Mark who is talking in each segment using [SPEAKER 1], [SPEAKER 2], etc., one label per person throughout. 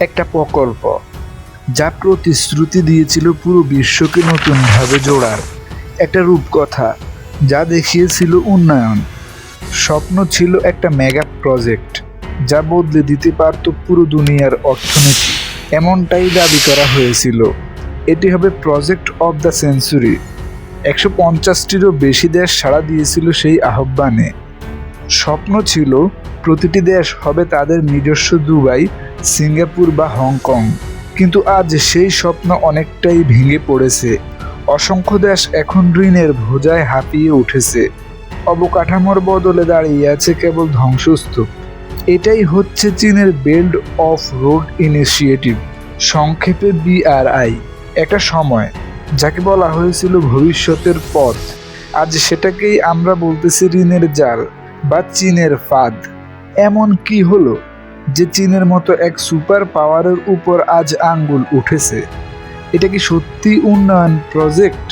[SPEAKER 1] একটা প্রকল্প, যা প্রতিশ্রুতি দিয়েছিল পুরো বিশ্বকে নতুনভাবে জোড়ার একটা রূপকথা, যা দেখিয়েছিল উন্নয়ন। স্বপ্ন ছিল একটা মেগা প্রজেক্ট যা বদলে দিতে পারত পুরো দুনিয়ার অর্থনীতি। এমনটাই দাবি করা হয়েছিল। এটি হবে প্রজেক্ট অব দ্য সেঞ্চুরি একশো পঞ্চাশটিরও বেশি দেশ সাড়া দিয়েছিল সেই আহ্বানে। স্বপ্ন ছিল প্রতিটি দেশ হবে তাদের নিজস্ব দুবাই, সিঙ্গাপুর বা হংকং। কিন্তু আজ সেই স্বপ্ন অনেকটাই ভেঙে পড়েছে। অসংখ্য দেশ এখন ঋণের ভোজায় হাঁপিয়ে উঠেছে। অবকাঠামোর বদলে দাঁড়িয়ে আছে কেবল ধ্বংসস্তূপ। এটাই হচ্ছে চীনের বেল্ড অফ রোড ইনিশিয়েটিভ সংক্ষেপে বিআরআই একটা সময়, যাকে বলা হয়েছিল ভবিষ্যতের পথ। আজ সেটাকেই আমরা বলতেছি ঋণের জাল বা চীনের ফাঁদ। এমন কি হলো যে চীনের মতো এক সুপার পাওয়ারের উপর আজ আঙ্গুল উঠেছে? এটা কি সত্যি উন্নয়ন প্রজেক্ট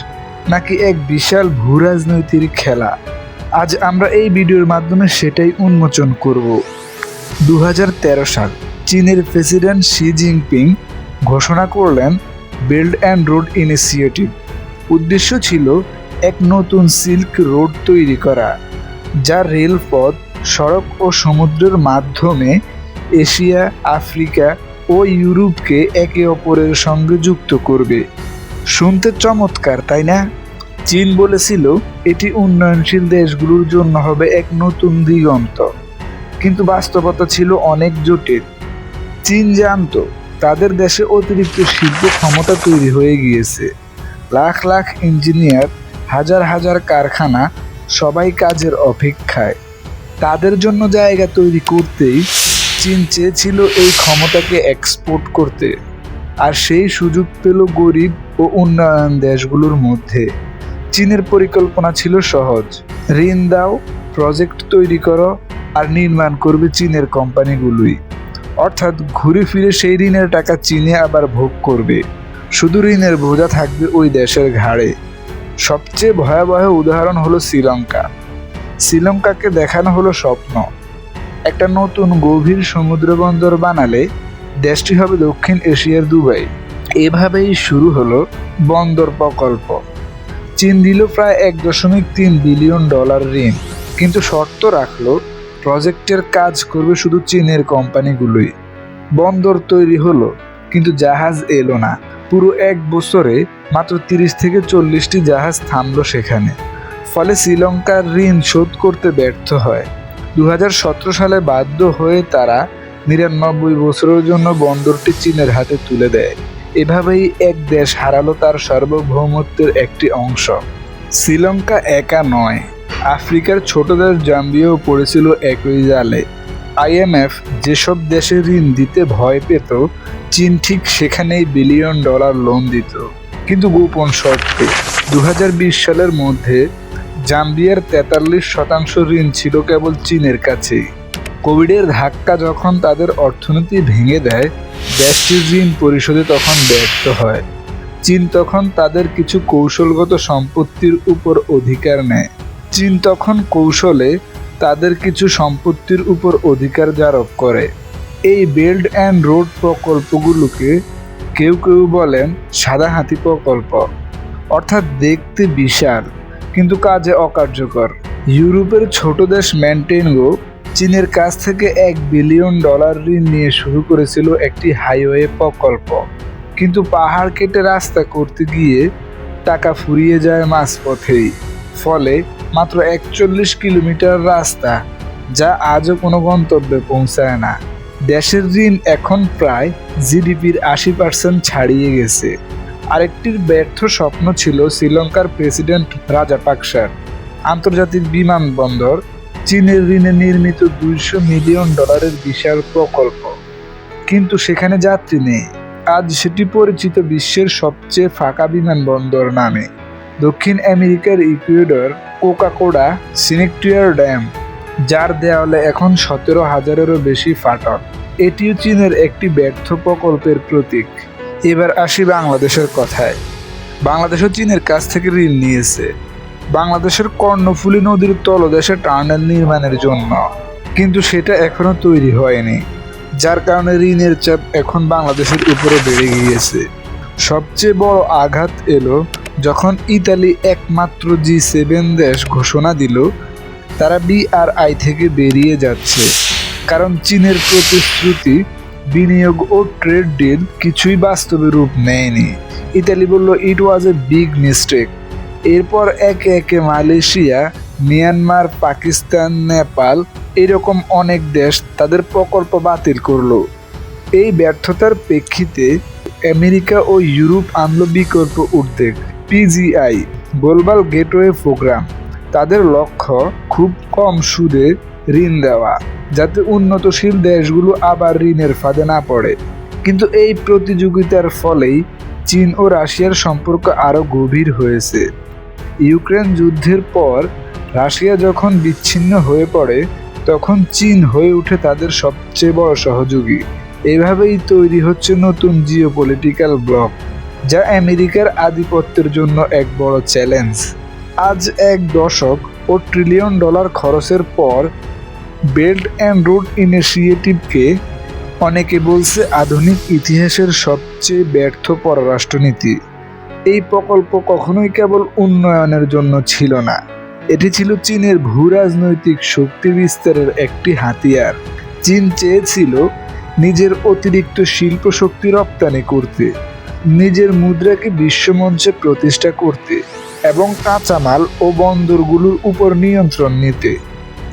[SPEAKER 1] নাকি এক বিশাল ভূরাজনৈতিক খেলা? আজ আমরা এই ভিডিওর মাধ্যমে সেটাই উন্মোচন করব। দু হাজার তেরো সাল চীনের প্রেসিডেন্ট শি জিনপিং ঘোষণা করলেন বিল্ড অ্যান্ড রোড ইনিশিয়েটিভ। উদ্দেশ্য ছিল এক নতুন সিল্ক রোড তৈরি করা যা রেলপথ সড়ক ও সমুদ্রের মাধ্যমে এশিয়া, আফ্রিকা ও ইউরোপকে একে অপরের সঙ্গে যুক্ত করবে। শুনতে চমৎকার, তাই না? চীন বলেছিল, এটি উন্নয়নশীল দেশগুলোর জন্য হবে এক নতুন দিগন্ত। কিন্তু বাস্তবতা ছিল অনেক জটিল। চীন জানতো, তাদের দেশে অতিরিক্ত শিল্প ক্ষমতা তৈরি হয়ে গিয়েছে। লাখ লাখ ইঞ্জিনিয়ার, হাজার হাজার কারখানা, সবাই কাজের অপেক্ষায়। তাদের জন্য জায়গা তৈরি করতেই চীন চেয়েছিল এই ক্ষমতাকে এক্সপোর্ট করতে। আর সেই সুযোগ পেল গরিব ও উন্নয়ন দেশগুলোর মধ্যে। চীনের পরিকল্পনা ছিল সহজ। ঋণ দাও প্রজেক্ট তৈরি করো আর নির্মাণ করবে চীনের কোম্পানিগুলোই। অর্থাৎ ঘুরে ফিরে সেই ঋণের টাকা চীনে আবার ভোগ করবে। শুধু ঋণের বোঝা থাকবে ওই দেশের ঘাড়ে। সবচেয়ে ভয়াবহ উদাহরণ হলো শ্রীলঙ্কা। শ্রীলঙ্কাকে দেখানো হলো স্বপ্ন। একটা নতুন গভীর সমুদ্র বন্দর বানালে দেশটি হবে দক্ষিণ এশিয়ার দুবাই। এভাবেই শুরু হলো বন্দর প্রকল্প। চীন দিল প্রায় এক দশমিক তিন বিলিয়ন ডলার ঋণ, কিন্তু শর্ত রাখল, প্রজেক্টের কাজ করবে শুধু চীনের কোম্পানিগুলোই। বন্দর তৈরি হলো, কিন্তু জাহাজ এলো না। পুরো এক বছরে মাত্র তিরিশ থেকে চল্লিশটি জাহাজ থামলো সেখানে। ফলে শ্রীলঙ্কার ঋণ শোধ করতে ব্যর্থ হয়। দু হাজার সতেরো সালে বাধ্য হয়ে তারা নিরানব্বই বছরের জন্য বন্দরটি চীনের হাতে তুলে দেয়। এভাবেই এক দেশ হারালো তার সার্বভৌমত্বের একটি অংশ। শ্রীলঙ্কা একা নয়, আফ্রিকার ছোট দেশ জাম্বিয়াও পড়েছিল একই জালে। আইএমএফ যেসব দেশে ঋণ দিতে ভয় পেত, চীন ঠিক সেখানেই বিলিয়ন ডলার লোন দিত। কিন্তু গোপন শর্তে দু হাজার বিশ সালের মধ্যে জাম্বিয়ার তেতাল্লিশ শতাংশ ঋণ ছিল কেবল চীনের কাছেই কোভিডের ধাক্কা যখন তাদের অর্থনীতি ভেঙে দেয়, দেশটির ঋণ পরিশোধে তখন ব্যর্থ হয়। চীন তখন তাদের কিছু কৌশলগত সম্পত্তির উপর অধিকার নেয়। চীন তখন কৌশলে তাদের কিছু সম্পত্তির উপর অধিকার জারোপ করে। এই বেল্ট অ্যান্ড রোড প্রকল্পগুলোকে কেউ কেউ বলেন সাদা হাতি প্রকল্প, অর্থাৎ দেখতে বিশাল। কিন্তু কাজে অকার্যকর। ইউরোপের ছোট দেশ ম্যান্টেনগো চীনের কাছ থেকে এক বিলিয়ন ডলার ঋণ নিয়ে শুরু করেছিল একটি হাইওয়ে প্রকল্প। কিন্তু পাহাড় কেটে রাস্তা করতে গিয়ে টাকা ফুরিয়ে যায় মাঝপথেই। ফলে মাত্র একচল্লিশ কিলোমিটার রাস্তা, যা আজও কোনো গন্তব্যে পৌঁছায় না। দেশের ঋণ এখন প্রায় জিডিপির আশি পার্সেন্ট ছাড়িয়ে গেছে। আরেকটির ব্যর্থ স্বপ্ন ছিল শ্রীলঙ্কার প্রেসিডেন্ট রাজাপাকসার আন্তর্জাতিক বিমানবন্দর চীনের ঋণে নির্মিত দুইশো মিলিয়ন ডলারের বিশাল প্রকল্প। কিন্তু সেখানে যাত্রী নেই। আজ সেটি পরিচিত বিশ্বের সবচেয়ে ফাঁকা বিমানবন্দর নামে। দক্ষিণ আমেরিকার ইকুয়েডর, কোকাকোডা, সিনেকটিয়ার ড্যাম, যার দেওয়ালে এখন সতেরো হাজারেরও বেশি ফাটল। এটিও চীনের একটি ব্যর্থ প্রকল্পের প্রতীক। এবার আসি বাংলাদেশের কথায়। বাংলাদেশও চীনের কাছ থেকে ঋণ নিয়েছে। বাংলাদেশের কর্ণফুলী নদীর তলদেশে টার্নেল নির্মাণের জন্য। কিন্তু সেটা এখনও তৈরি হয়নি, যার কারণে ঋণের চাপ এখন বাংলাদেশের উপরে বেড়ে গিয়েছে। সবচেয়ে বড় আঘাত এলো যখন ইতালি একমাত্র জি সেভেন দেশ ঘোষণা দিল, তারা বিআরআই থেকে বেরিয়ে যাচ্ছে। কারণ চীনের প্রতিশ্রুতি বিনিয়োগ ও ট্রেড ডিল কিছুই বাস্তবে রূপ নেয়নি। ইতালি বলল ইট ওয়াজ এ বিগ মিস্টেক এরপর একে একে মালয়েশিয়া, মিয়ানমার, পাকিস্তান, নেপাল এরকম অনেক দেশ তাদের প্রকল্প বাতিল করল। এই ব্যর্থতার প্রেক্ষিতে আমেরিকা ও ইউরোপ আনলো বিকল্প উদ্যোগ পিজিআই গ্লোবাল গেটওয়ে প্রোগ্রাম। তাদের লক্ষ্য খুব কম সুদে ঋণ দেওয়া, যাতে উন্নতশীল দেশগুলো আবার ঋণের ফাঁদে না পড়ে। কিন্তু এই প্রতিযোগিতার ফলেই চীন ও রাশিয়ার সম্পর্ক আরও গভীর হয়েছে। ইউক্রেন যুদ্ধের পর রাশিয়া যখন বিচ্ছিন্ন হয়ে পড়ে, তখন চীন হয়ে উঠে তাদের সবচেয়ে বড় সহযোগী। এভাবেই তৈরি হচ্ছে নতুন জিওপলিটিক্যাল ব্লক, যা আমেরিকার আধিপত্যের জন্য এক বড় চ্যালেঞ্জ। আজ এক দশক ও ট্রিলিয়ন ডলার খরচের পর বেল্ট অ্যান্ড রোড ইনিশিয়েটিভকে অনেকে বলছে আধুনিক ইতিহাসের সবচেয়ে ব্যর্থ পররাষ্ট্রনীতি। এই প্রকল্প কখনোই কেবল উন্নয়নের জন্য ছিল না, এটি ছিল চীনের ভূ রাজনৈতিক শক্তি বিস্তারের একটি হাতিয়ার। চীন চেয়েছিল নিজের অতিরিক্ত শিল্প শক্তি রপ্তানি করতে, নিজের মুদ্রাকে বিশ্বমঞ্চে প্রতিষ্ঠা করতে এবং কাঁচামাল ও বন্দরগুলোর উপর নিয়ন্ত্রণ নিতে।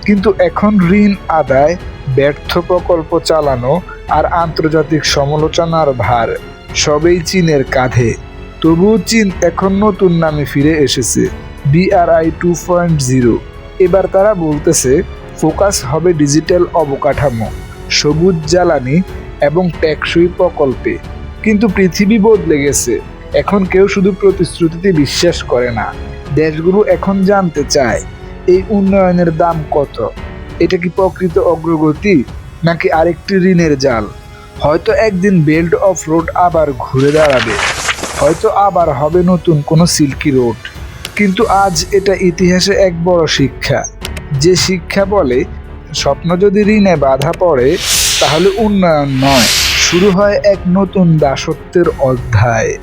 [SPEAKER 1] কিন্তু এখন ঋণ আদায়, ব্যর্থ প্রকল্প চালানো আর আন্তর্জাতিক সমালোচনার ভার, সবই চীনের কাঁধে। তবুও চীন এখন নতুন নামে ফিরে এসেছে বিআরআই টু পয়েন্ট জিরো এবার তারা বলতেছে, ফোকাস হবে ডিজিটাল অবকাঠামো, সবুজ জ্বালানি এবং টেকসই প্রকল্পে। কিন্তু পৃথিবী বদলে গেছে, এখন কেউ শুধু প্রতিশ্রুতিতে বিশ্বাস করে না। দেশগুলো এখন জানতে চায় এই উন্নয়নের দাম কত? এটা কি প্রকৃত অগ্রগতি, নাকি আরেকটি ঋণের জাল? হয়তো একদিন বেল্ট অফ রোড আবার ঘুরে দাঁড়াবে। হয়তো আবার হবে নতুন কোনো সিল্কি রোড কিন্তু আজ এটা ইতিহাসে এক বড় শিক্ষা। যে শিক্ষা বলে, স্বপ্ন যদি ঋণে বাধা পড়ে, তাহলে উন্নয়ন নয়, শুরু হয় এক নতুন দাসত্বের অধ্যায়।